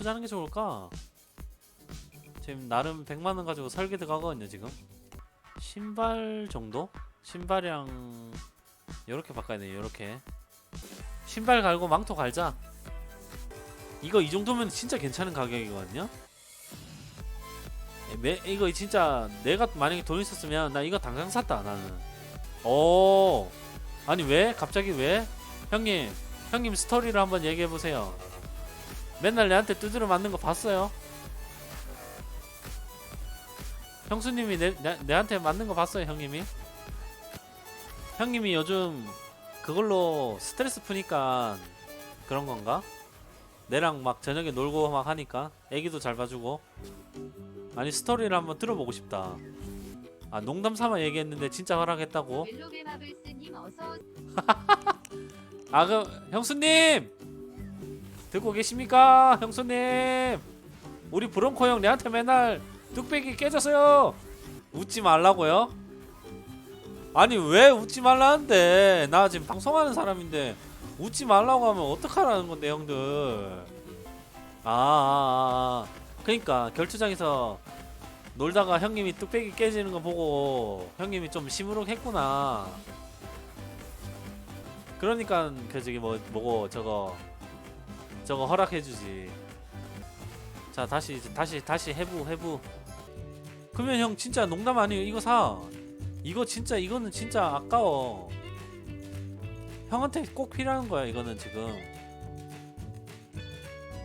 투자하는 게 좋을까? 지금 나름 100만 원 가지고 설계 들어가거든요 지금. 신발 정도? 신발이랑 요렇게 바꿔야 돼 요렇게. 신발 갈고 망토 갈자. 이거 이 정도면 진짜 괜찮은 가격이거든요. 에, 매, 이거 진짜 내가 만약에 돈 있었으면 나 이거 당장 샀다 나는. 오 아니 왜 갑자기 왜 형님 형님 스토리를 한번 얘기해 보세요. 맨날 내한테 두드려 맞는 거 봤어요? 형수님이 내, 내 내한테 맞는 거 봤어요 형님이? 형님이 요즘 그걸로 스트레스 푸니까 그런 건가? 내랑 막 저녁에 놀고 막 하니까 애기도 잘 봐주고 아니 스토리를 한번 들어보고 싶다. 아 농담 삼아 얘기했는데 진짜 허락했다고? 아 그럼 형수님 듣고 계십니까 형수님? 우리 브론코 형 내한테 맨날 뚝배기 깨졌어요. 웃지 말라고요? 아니 왜 웃지 말라는데? 나 지금 방송하는 사람인데 웃지 말라고 하면 어떡하라는 건데 형들. 아, 아, 아. 그러니까 결투장에서 놀다가 형님이 뚝배기 깨지는 거 보고 형님이 좀 시무룩했구나. 그러니까 그 저기 뭐 뭐고 저거 저거 허락해주지. 자 다시 이제 다시 다시 해부 해부. 그러면 형 진짜 농담 아니에요. 이거 사. 이거 진짜 이거는 진짜 아까워. 형한테 꼭 필요한 거야 이거는 지금.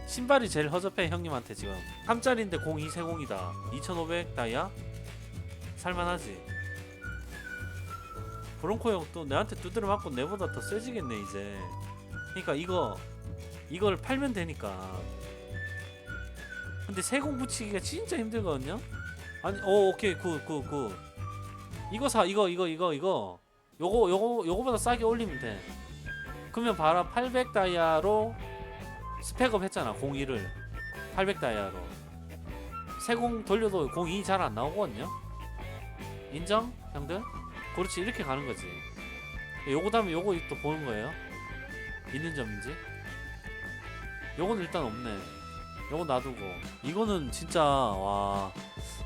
신발이 제일 허접해 형님한테 지금. 3짜리인데 0230이다. 2500 다이아? 살만하지. 브론코 형 또 내한테 두드려 맞고 내보다 더 세지겠네 이제. 그러니까 이거 이걸 팔면 되니까. 근데 세공 붙이기가 진짜 힘들거든요. 아니, 오 오케이 굿굿굿. 이거 사 이거 이거 이거 이거. 요거 요거 요거보다 싸게 올리면 돼. 그러면 봐라 800 다이아로 스펙업 했잖아 01을 800 다이아로. 세공 돌려도 02 잘 안 나오거든요. 인정 형들? 그렇지 이렇게 가는 거지 요거 다음에 요거 또 보는 거예요 있는 점인지 요건 일단 없네. 요거 놔두고. 이거는 진짜 와.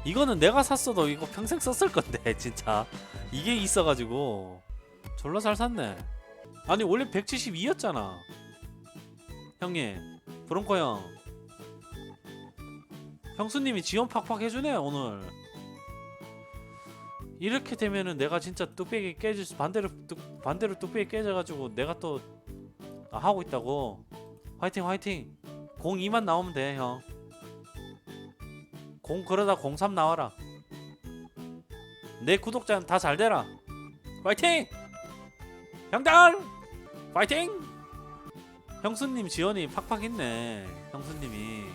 이거는 내가 샀어도 이거 평생 썼을 건데 진짜. 이게 있어가지고. 졸라 잘 샀네. 아니 원래 172였잖아. 형님 브론코 형. 형수님이 지원 팍팍 해주네 오늘. 이렇게 되면은 내가 진짜 뚝배기 깨질 수 반대로 뚝, 반대로 뚝배기 깨져가지고 내가 또 아, 하고 있다고 화이팅 화이팅. 02만 나오면 돼형. 0 그러다 03 나와라. 내 구독자는 다 잘 되라. 화이팅! 형들! 화이팅! 형수님 지원이 팍팍 있네 형수님이.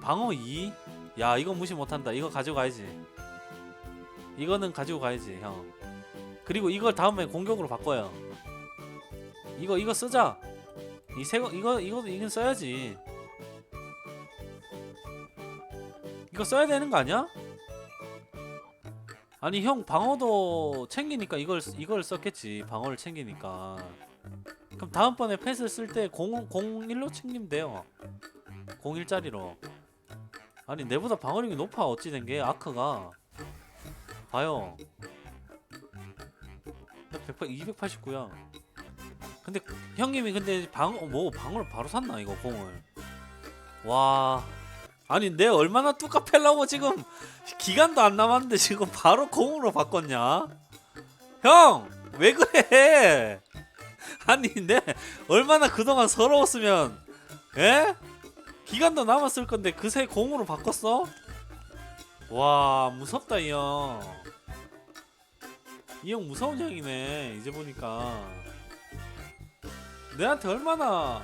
방어 2? 야 이거 무시 못한다. 이거 가져가야지. 이거는 가지고 가야지 형. 그리고 이걸 다음에 공격으로 바꿔요. 이거 이거 쓰자 이 새거 이거 이거 이건 써야지 이거 써야 되는 거 아니야? 아니 형 방어도 챙기니까 이걸 이걸 썼겠지 방어를 챙기니까 그럼 다음번에 패스 쓸 때 01로 챙기면 돼요 01짜리로 아니 내보다 방어력이 높아 어찌 된 게 아크가 봐요. 289야. 근데 형님이 근데 방 뭐 방어를 바로 샀나 이거 공을. 와. 아니 내 얼마나 뚜까 팰라고 지금 기간도 안 남았는데 지금 바로 공으로 바꿨냐? 형! 왜 그래? 아니 내 얼마나 그동안 서러웠으면 에? 기간도 남았을 건데 그새 공으로 바꿨어? 와 무섭다 이 형. 이 형 무서운 형이네 이제 보니까 내한테 얼마나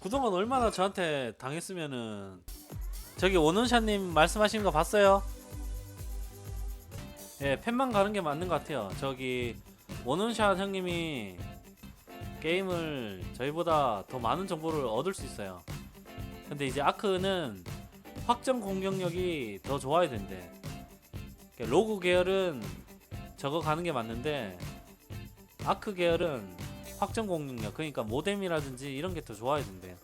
그동안 얼마나 저한테 당했으면은 저기 원원샷님 말씀하신 거 봤어요? 예 팬만 가는 게 맞는 것 같아요 저기 원원샷 형님이 게임을 저희보다 더 많은 정보를 얻을 수 있어요 근데 이제 아크는 확정 공격력이 더 좋아야 된대. 로그 계열은 저거 가는 게 맞는데 아크 계열은 확정 공격력 그러니까 모뎀이라든지 이런 게 더 좋아야 된대.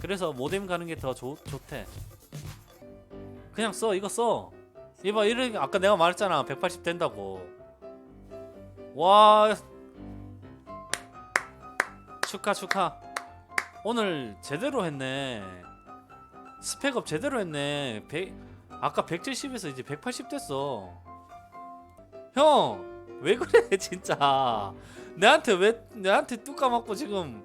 그래서 모뎀 가는 게 더 좋대. 그냥 써 이거 써. 이봐 이렇게 아까 내가 말했잖아. 180 된다고. 와 축하 축하. 오늘 제대로 했네. 스펙업 제대로 했네. 100, 아까 170에서 이제 180 됐어. 형 왜 그래 진짜 내한테 왜 내한테 뚝 까먹고 지금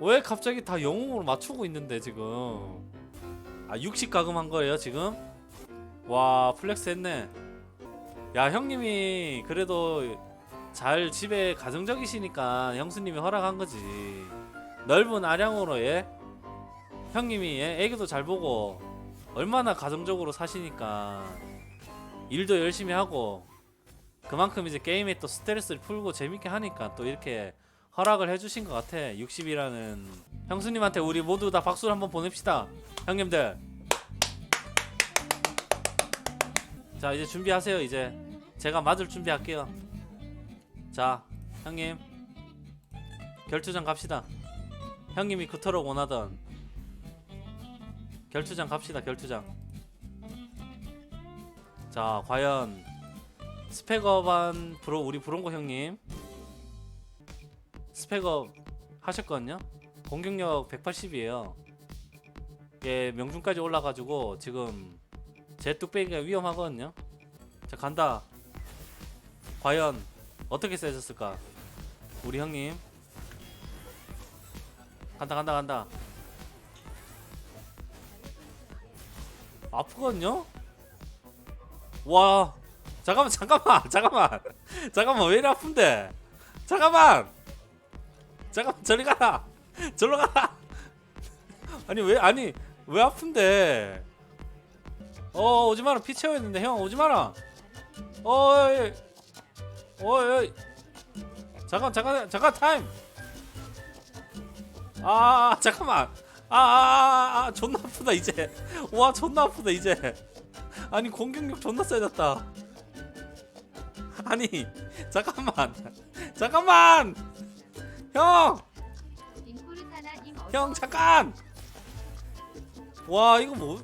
왜 갑자기 다 영웅으로 맞추고 있는데 지금? 아60 가금한 거예요 지금? 와 플렉스 했네. 야 형님이 그래도 잘 집에 가정적이시니까 형수님이 허락한 거지. 넓은 아량으로 예? 형님이 예? 애기도 잘 보고 얼마나 가정적으로 사시니까 일도 열심히 하고 그만큼 이제 게임에 또 스트레스를 풀고 재밌게 하니까 또 이렇게 허락을 해주신 것 같아. 60이라는 형수님한테 우리 모두 다 박수를 한번 보냅시다. 형님들. 자 이제 준비하세요 이제. 제가 맞을 준비할게요. 자 형님. 결투장 갑시다. 형님이 그토록 원하던 결투장 갑시다 결투장. 자 과연 스펙업한 브로 우리 브론코 형님. 스펙업 하셨거든요. 공격력 180이에요. 이게 명중까지 올라가지고 지금 제 뚝배기가 위험하거든요. 자 간다. 과연 어떻게 세졌을까? 우리 형님. 간다 간다 간다. 아프거든요? 와 잠깐만 잠깐만 잠깐만. 잠깐만 왜 이리 아픈데? 잠깐만! 잠깐만 저리 가라. 절로 가라. 아니 왜 아니 왜 아픈데? 어 오지 마라. 피 채워야 되는데 형 오지 마라. 어이. 어이. 잠깐 잠깐 잠깐 타임. 아 잠깐만. 아아아 아, 아, 존나 아프다 이제. 와 존나 아프다 이제. 아니 공격력 존나 세졌다 아니 잠깐만. 잠깐만! 형! 형 잠깐! 와 이거 뭐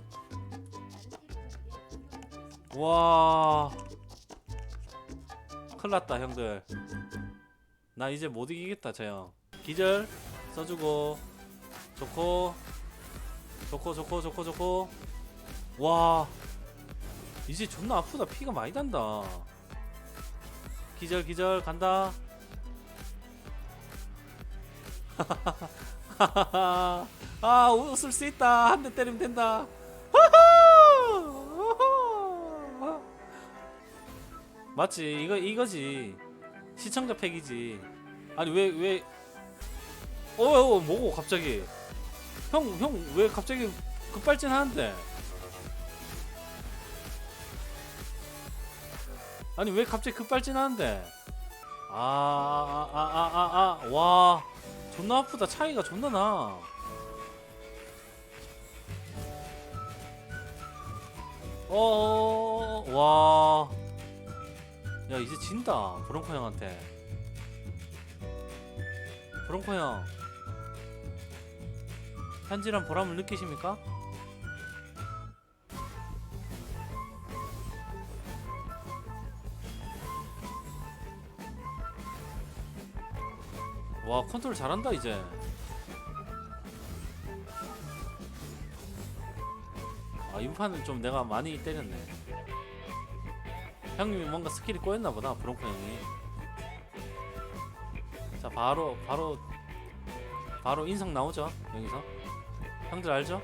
와. 큰일났다 형들. 나 이제 못 이기겠다 저형. 기절 써주고. 좋고. 좋고 좋고 좋고 좋고. 와. 이제 존나 아프다. 피가 많이 난다 기절 기절 간다. 아 웃을 수 있다. 한 대 때리면 된다! 맞지? 이거 이거지. 시청자 팩이지. 아니 왜왜? 어어 뭐고 갑자기? 형 형 왜 갑자기 급발진 하는데 아니 왜 갑자기 급발진 하는데 아, 아 아 아 아 아 와 존나 아프다 차이가 존나 나 어, 와. 야, 이제 진다. 브롱코 형한테. 브롱코 형. 현질한 보람을 느끼십니까? 와, 컨트롤 잘한다, 이제. 아, 이 판은 좀 내가 많이 때렸네. 형님이 뭔가 스킬이 꼬였나 보다, 브롱코 형이. 자, 바로, 바로, 바로 인성 나오죠, 여기서. 형들 알죠?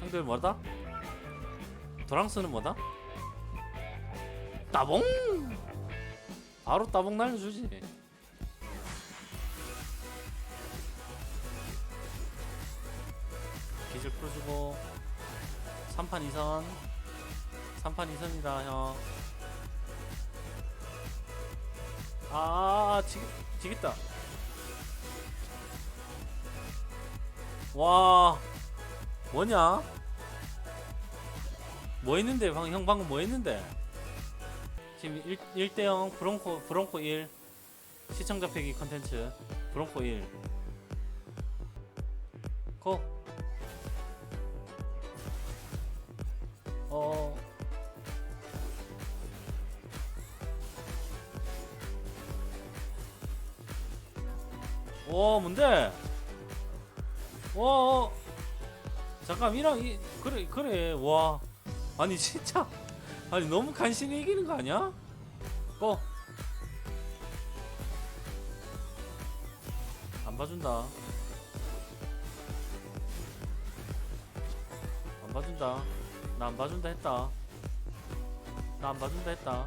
형들 뭐다? 도랑스는 뭐다? 따봉! 바로 따봉 날려주지. 기술 풀어주고 3판 2선 3판 2선이다 형. 아, 지, 지겠다. 와, 뭐냐? 뭐 했는데, 방, 형 방금 뭐 했는데? 지금 1, 1대0 브롱코, 브롱코 1 시청자 패기 컨텐츠 브롱코 1 오 뭔데? 와 잠깐 이랑 이 그래 그래 와 아니 진짜 아니 너무 간신히 이기는 거 아니야? 꺼. 안 봐준다. 안 봐준다. 나 안 봐준다 했다. 나 안 봐준다 했다.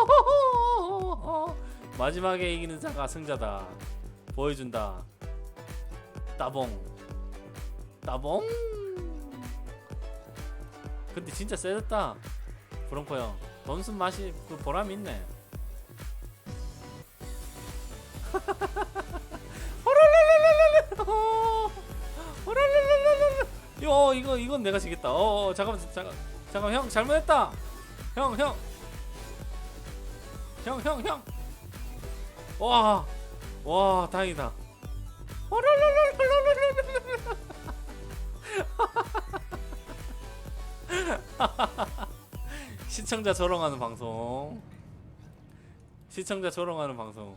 마지막에 이기는 자가 승자다. 보여준다. 따봉. 따봉. 근데 진짜 세졌다. 브롱코 형. 던순 맛이 그 보람 있네. 요 어, 이거 이건 내가 지겠다. 어, 어, 잠깐만 잠깐 잠깐 형 잘못했다. 형 형. 형 형 형 와, 와, 다행이다. 시청자 조롱하는 방송. 시청자 조롱하는 방송.